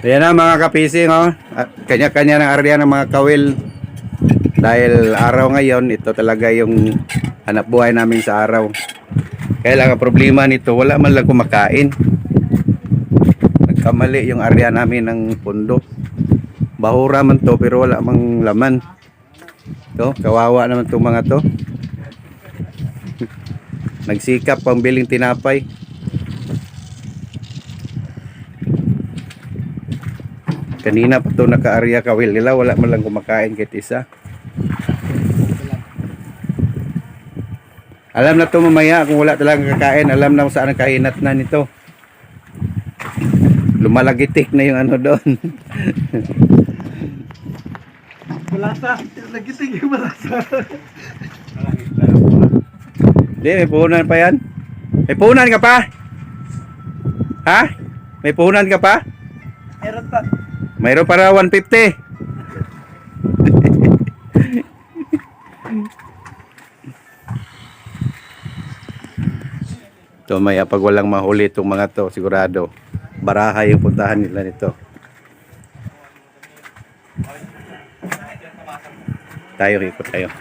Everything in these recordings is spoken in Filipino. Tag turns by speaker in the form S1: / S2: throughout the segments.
S1: Ayan na mga kapising oh. Kanya-kanya ng area ng mga kawil. Dahil araw ngayon, ito talaga yung hanap buhay namin sa araw. Kaya lang ang problema nito, wala man lang kumakain. Nagkamali yung area namin ng pundo. Bahura man to pero wala mang laman. To, kawawa naman itong mga to. Nagsikap pang biling tinapay. Kanina pa to naka-area kawil nila, wala man lang kumakain kahit isa. Alam na to mamaya kung wala talagang kakain, alam na kung saan ang kahinat na nito. Lumalagitik na yung ano doon.
S2: Malasa. Nagiting yung malasa.
S1: Hindi, may puhunan pa yan. May puhunan ka pa? Ha? May puhunan ka pa?
S2: Meron pa.
S1: Mayroon para 150. Ito may pag walang mahuli itong mga to, sigurado. Baraha yung puntahan nila nito. Tayo, ikot tayo.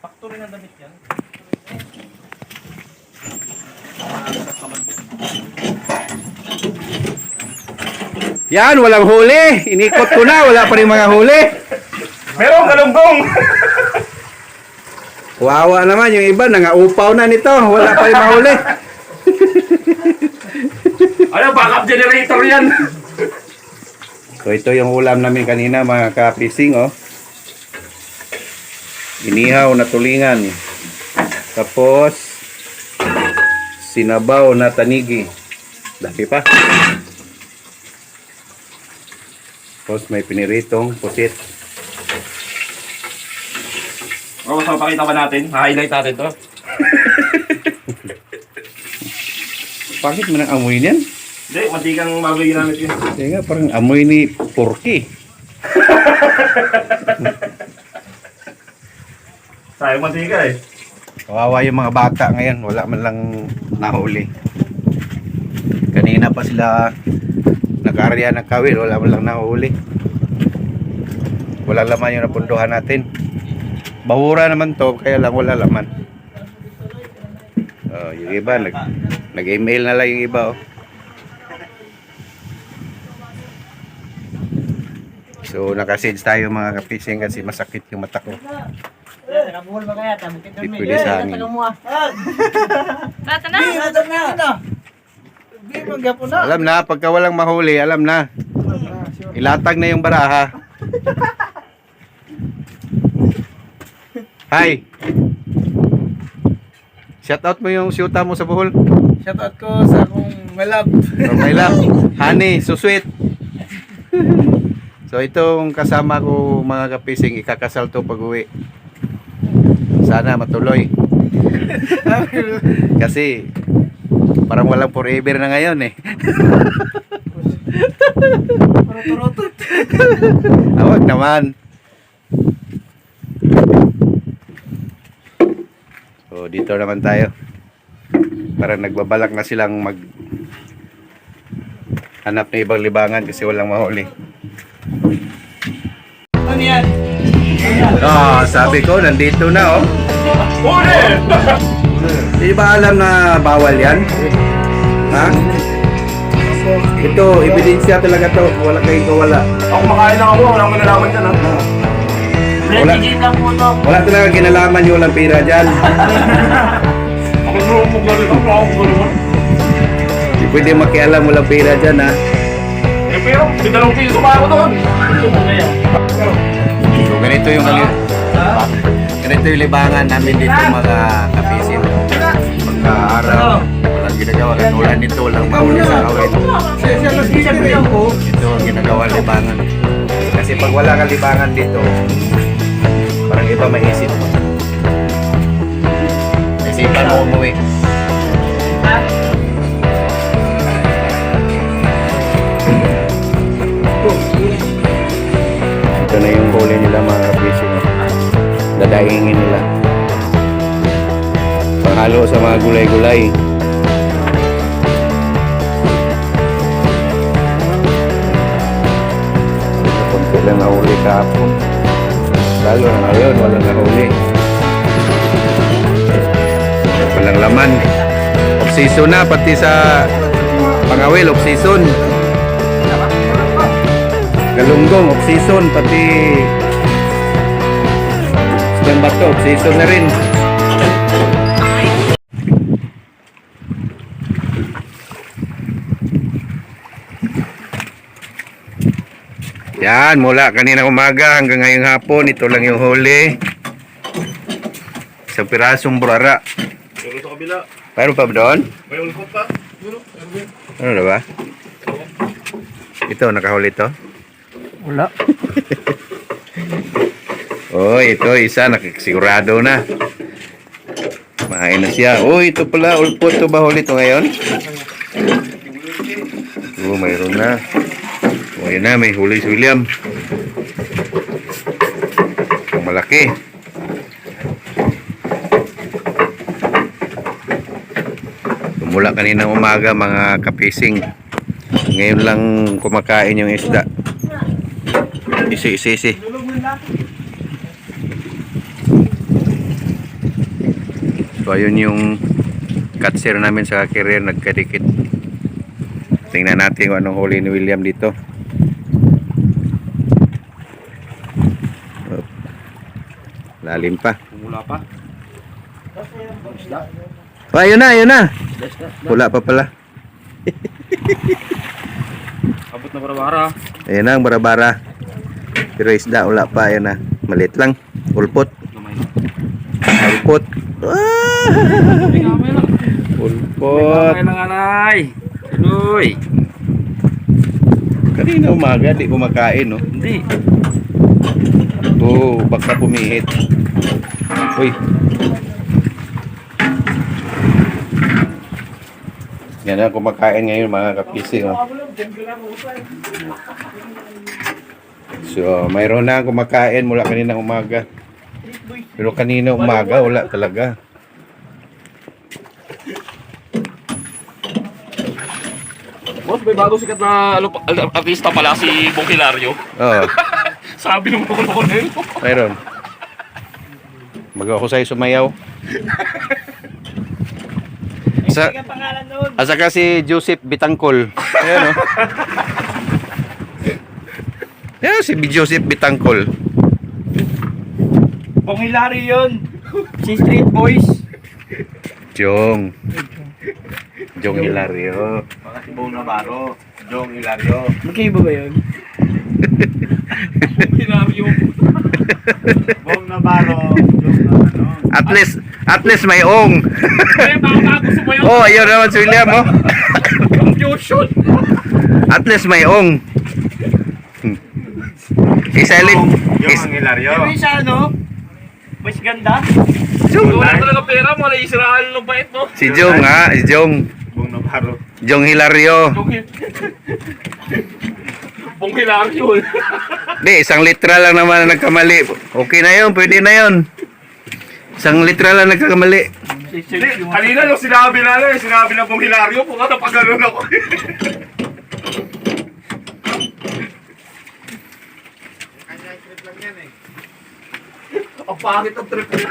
S2: Factory ng damit yan.
S1: Yan, walang huli. Inikot ko na, wala pa rin mga huli.
S2: Meron galunggong!
S1: Wawa naman yung iba, nangaupaw na nito. Wala pa rin mahuli.
S2: ano, backup generator yan!
S1: So ito yung ulam namin kanina mga kapising oh. Inihaw na tulingan. Tapos sinabaw na tanigi. Dami pa. Tapos may piniritong pusit.
S2: O, mas mapakita ba natin? Ha-highlight natin to.
S1: Bakit man ang amoy niyan?
S2: Hindi, mantikang mabay ginamit yun.
S1: Kaya nga parang amoy ni porky.
S2: Sayang mantika eh.
S1: Kawawa yung mga bata ngayon, wala man lang nahuli. Kanina pa sila nag-area ng kawil, wala man lang nahuli. Wala laman yung napunduhan natin. Bahura naman to, kaya lang wala laman. Oh, yung iba, nag, nag-email na lang yung iba. Oh. So, nakasense tayo mga kapising kasi masakit yung mata ko.
S3: Nakabuhol ba kaya? Tama kita
S1: Hindi pwede sa hangin.
S3: Bata na! Bata na! Di magyapo na.
S1: Alam na, pagka walang mahuli, alam na. Ilatag na yung baraha. Hi. Shout out mo yung syuta mo sa buhol.
S3: Shoutout ko sa akong my love.
S1: Okay lang. Honey, so sweet. So itong kasama ko mga kapising, ikakasal to pag uwi. Sana matuloy. Kasi parang walang forever na ngayon eh.
S3: Turutot.
S1: Awag naman. So, dito naman tayo. Parang nagbabalak na silang mag hanap na ibang libangan kasi walang mahuli.
S3: Ano yan?
S1: Oh, sabi ko, nandito na oh.
S2: Huli!
S1: Di ba alam na bawal yan? Ha? Ito, ebidensya talaga to. Wala kayong wala.
S2: Ako makain lang ako, wala akong nalaman dyan ha.
S1: Wala.
S3: Game lang po to.
S1: Wala talaga kinalaman yung walang pira dyan.
S2: Ako bro, magaling ako, ako magaling.
S1: Hindi pwede makialam walang pira dyan ha.
S2: Eh pero, may dalawang piso pa ako doon.
S1: So ganito yung ganito yung libangan namin dito mga araw, walang ginagawa. Katulad nito, walang mahuli sa awit. Ito ang ginagawa libangan. Kasi pag wala kang libangan dito, parang iba maisip mo. Isipan mo umuwi. Ito na yung huli nila mga kapisin. Dadaingin nila. Panghalo sa mga gulay-gulay. Kunti lang nahuli kahapon. Lalo na ngayon, walang nahuli. Walang laman. Off-season na, pati sa pangawil, off-season. Galunggong, off-season, pati Isang bato, off-season na rin. Yan, mula kanina umaga hanggang ngayong hapon, ito lang yung huli. Isang pirasong burara.
S2: Dito sa kabila.
S1: Mayroon pa ba doon?
S2: May ulkot pa. Erwin.
S1: Ano na ba? Ito, nakahuli to?
S3: Wala.
S1: Oh, ito, isa, nakasigurado na. Mahain na siya. Oh, ito pala, ulpot to ba huli to ngayon? Oh, mayroon na. Yun na, may huli si William. Ang malaki. Mula kaninang umaga mga kapising. Ngayon lang kumakain yung isda. Isi, isi, isi. So ayun yung cutscene namin sa career nagkadikit. Tingnan natin kung anong huli ni William dito. Lalim pa.
S2: Pumula pa.
S1: Oh, ayun na, ayun na. Wala pa pala.
S2: Abot na barabara.
S1: Ayun na ang barabara. Pero isda, wala pa. Ayun na. Malit lang. Ulpot. Ulpot. Ah! Ulpot.
S2: Tuloy.
S1: Kanina umaga, di kumakain, no?
S2: Hindi.
S1: Oo, baka pumihit. Uy. Yan ang kumakain ngayon mga kapisi. Oh. So, mayroon na kumakain mula kanina umaga. Pero kanina umaga, wala talaga.
S2: Boss, may bago sikat na ano, artista pala si Bong Hilario.
S1: Oo,
S2: Sabi ng mga ko na yun.
S1: mayroon. Mag ako sa'yo sumayaw. Sa. Asa ka si Joseph Bitangkol. Ayan o. Ayan si Joseph Bitangkol.
S3: Bong Hilary yun. Si Street Boys.
S1: Jong. Jong Hilario.
S2: Mga si Bong Navarro. Jong Hilario.
S3: Magkaiba ba yun?
S2: Hilario.
S3: Bong Navarro.
S1: At least, at least may ong.
S2: Kaya baka
S1: oh, ayun naman si William oh.
S2: Confusion.
S1: At least may ong. Isalin. Is,
S2: Hilario.
S3: Pero yung sa ano? Mas ganda.
S1: Jong.
S2: Wala talaga pera mo. Naisiraan ng bait mo.
S1: Si Jong ha. Si Jong.
S2: Bong Navarro.
S1: Jong Hilario.
S2: Jong Hil- Bong Hilario.
S1: Di, isang litra lang naman ang nagkamali. Okay na yun. Pwede na yun. Isang litra lang nagkamali.
S3: Si
S2: Hindi, kanina nung sinabi na ano, eh, sinabi na pong Hilario, kung ano, pagano'n ako. Ang pangit ang trip niya.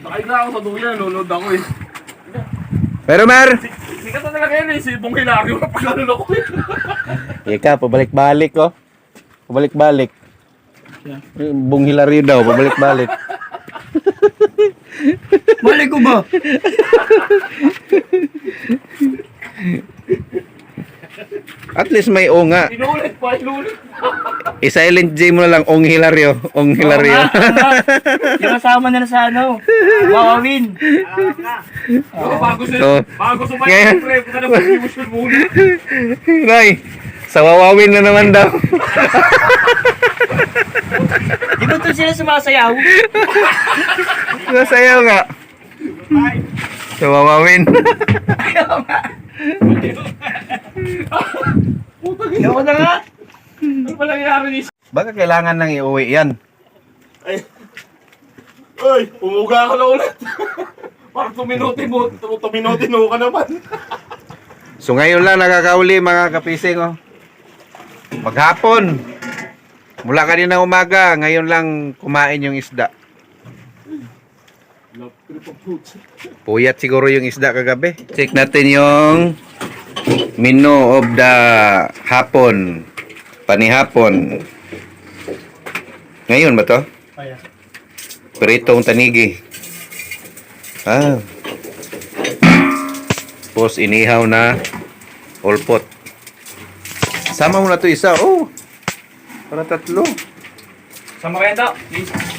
S2: Sakay na ako sa duyan, nanonood ako eh.
S1: Pero Mar,
S2: Sikat na talaga yun eh, si Bong Hilario, pagano'n ako eh.
S1: Ika, pabalik-balik oh. Pabalik-balik. Bung Hilario daw, pabalik-balik.
S3: Mali ko ba?
S1: At least may o nga.
S2: Inulit pa, inulit.
S1: I-silent J mo na lang, Ong Hilario. Ong Hilario.
S3: Yung kasama nila sa ano? Wawawin.
S2: Oh, bago sila,
S1: So,
S2: bago
S1: ngayon-
S2: ng trip, ka na confusion muna.
S1: Nay, sa wawawin na naman daw.
S3: Di ba doon sila sumasayaw?
S1: Nasayaw nga. Sa wawawin.
S3: Ayaw na nga.
S2: Ano ba nangyari ni
S1: Baka kailangan nang iuwi yan.
S2: Ay. Ay, umuga ka na ulit. Parang tuminuti mo, tum- tuminuti mo ka naman.
S1: So ngayon lang nakakauli mga kapising oh. Maghapon. Mula kanina umaga, ngayon lang kumain yung isda. Puyat siguro yung isda kagabi. Check natin yung menu of the hapon. Panihapon. Ngayon ba to? Pritong tanigi. Ah. Tapos inihaw na olpot. Sama mo na to isa. Oh. Para tatlo.
S2: Sa makenda, please.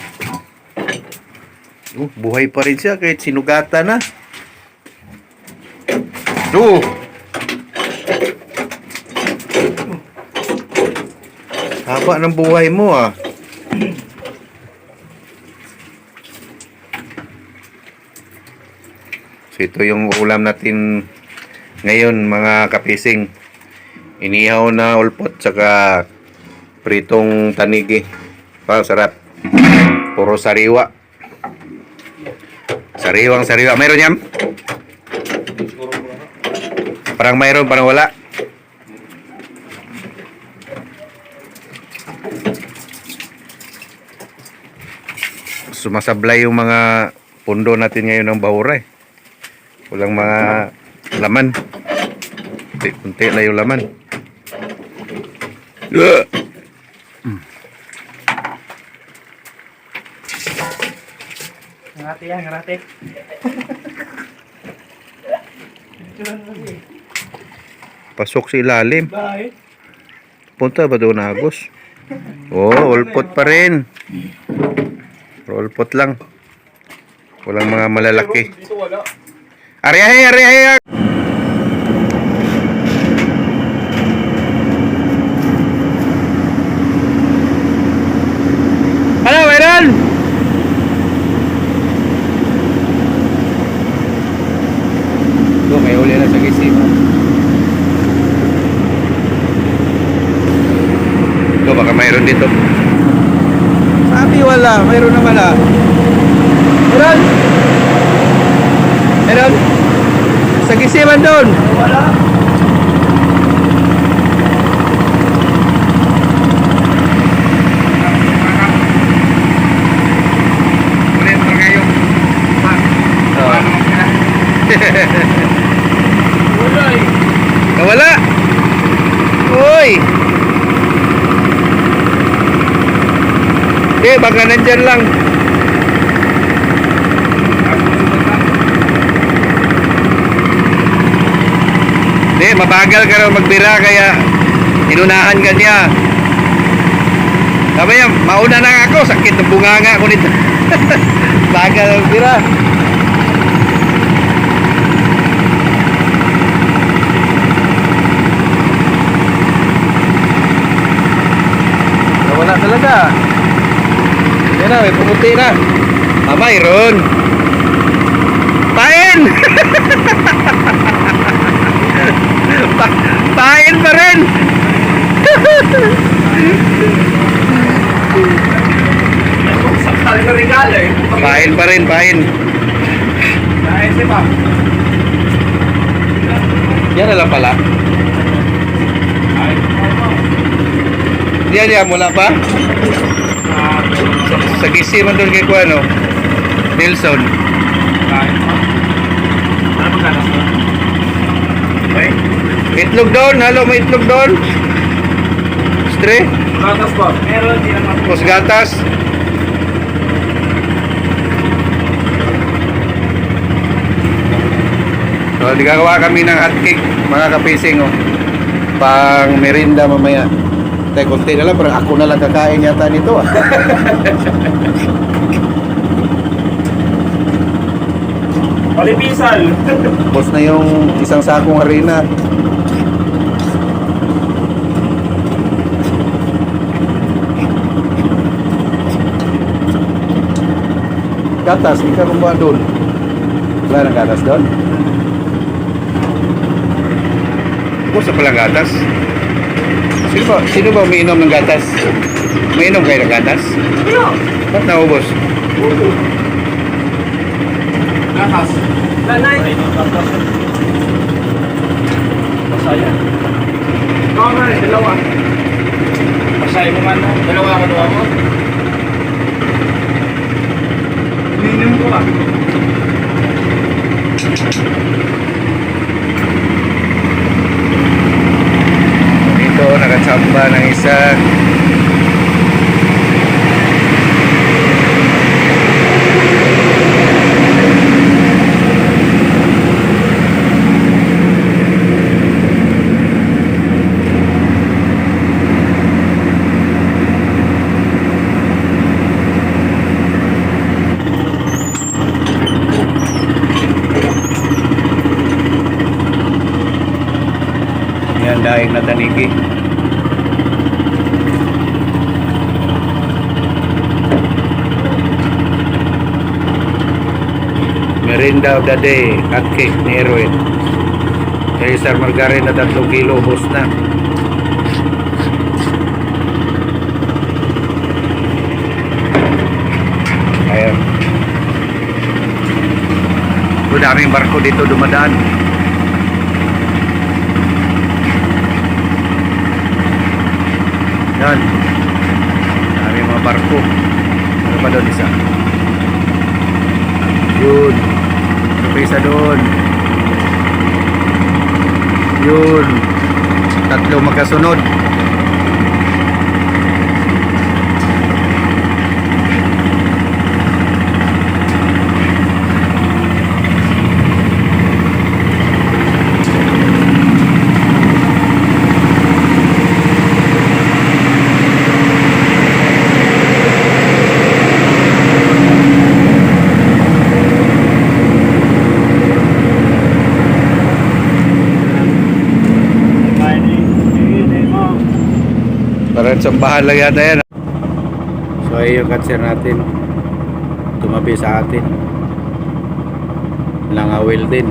S1: Oh, buhay pa rin siya kahit sinugata na. Oh. Haba ng buhay mo ah. So ito yung ulam natin ngayon mga kapising. Inihaw na ulpot saka pritong tanigi. Wow, sarap. Puro sariwa. Sariwang sariwa. Mayroon yan? Parang mayroon, parang wala. Sumasablay yung mga pundo natin ngayon ng bahura eh. Walang mga laman. Kunti-kunti lang yung laman. Ugh.
S3: Ngarate yan, ngarate.
S1: Pasok sa ilalim. Punta ba doon Agos? Oh, ulpot pa rin. Ulpot lang. Walang mga malalaki.
S2: Dito wala.
S1: Ariyahe, ariyahe! Ano, mayroon? Ito, may uli na sa gising. Ito, baka mayroon dito. Sabi wala, ah. Meron! Meron! Sa gisiman doon!
S3: Wala.
S1: Ulit mo kayo.
S2: Wala eh.
S1: Nawala! Uy! Eh, baka nandyan lang. Hindi, mabagal ka raw magbira kaya inunahan ka niya. Sabi niya, mauna na ako, sakit ng bunganga ko nito. Bagal ang bira. Nawala talaga. Yan na, may pumuti na. Ah, mayroon. Pain! pa pain pa rin! Pain pa rin, pain.
S2: Dahil si pa.
S1: Yan na lang pala. Yan yan, mula pa. Sa, gisi man doon kay Kuano. Nelson.
S2: Ano ba ganas mo? Okay.
S1: Itlog doon, halo, may itlog doon. Stre,
S2: Gatas ba? Meron, di naman.
S1: pos gatas. So, di gagawa kami ng hotcake, mga kapising, oh. Pang merinda mamaya. Tay, konti na lang, parang ako na lang kakain yata nito, ah.
S2: Palipisal.
S1: Tapos na yung isang sakong harina. Gatas, hindi ka kumuha doon. Wala nang gatas doon. Sa palang gatas. Sino ba, sino ba umiinom ng gatas? Umiinom kayo ng gatas?
S2: Ano?
S1: Ba't naubos?
S2: Gatas.
S3: Nanay.
S2: Masaya. Ikaw nga rin, dalawa. Masaya mo man. Dalawa ako doon mo. Minimum ko ah.
S1: Dito, nakatsamba ng isa. Yan, daing na tanigi. Merinda of the day, hot cake ni Erwin. Kay Sir Margarin na 3 kilo, ubos na. Ayan. So, daming barko dito dumadaan. Yan. Dami mga barko. Ano pa doon isa? Yun. Ano pa isa doon? Yun. Tatlo magkasunod. Sambahan lang yata yan. So ay yung cancer natin. Tumabi sa atin. Langawil din.